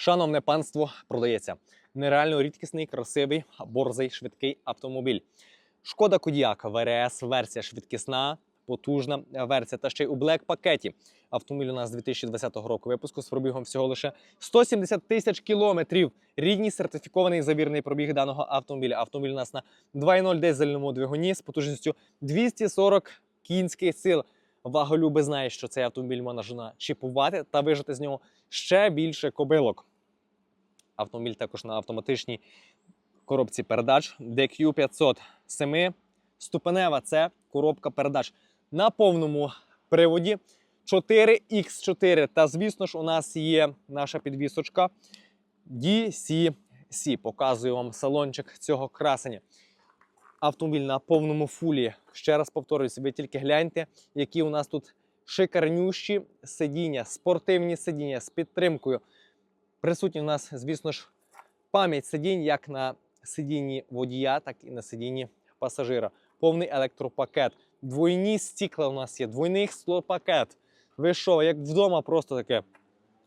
Шановне панство, продається нереально рідкісний, красивий, борзий, швидкий автомобіль. Шкода Кодіак ВРС, версія швидкісна, потужна версія. Та ще й у блек пакеті. Автомобіль у нас 2020 року випуску з пробігом всього лише 170 тисяч кілометрів. Рідній сертифікований завірний пробіг даного автомобіля. Автомобіль у нас на 2.0 дизельному двигуні з потужністю 240 кінських сил. Ваголюби знають, що цей автомобіль можна чіпувати та вижити з нього ще більше кобилок. Автомобіль також на автоматичній коробці передач DQ 507 ступенева це коробка передач на повному приводі 4X4. Та, звісно ж, у нас є наша підвісочка DCC. Показую вам салончик цього красення. Автомобіль на повному фулі. Ще раз повторююсь, ви тільки гляньте, які у нас тут шикарнющі сидіння, спортивні сидіння з підтримкою. Присутні у нас, звісно ж, пам'ять сидінь як на сидінні водія, так і на сидінні пасажира. Повний електропакет. Двойні стікла у нас є, двойний склопакет. Ви що, як вдома, просто таке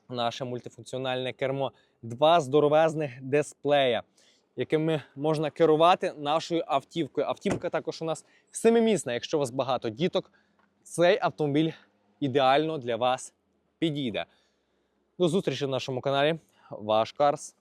наше мультифункціональне кермо. Два здоровезних дисплея, якими можна керувати нашою автівкою. Автівка також у нас семимісна. Якщо у вас багато діток, цей автомобіль ідеально для вас підійде. До зустрічі на нашому каналі. Ваш Карс.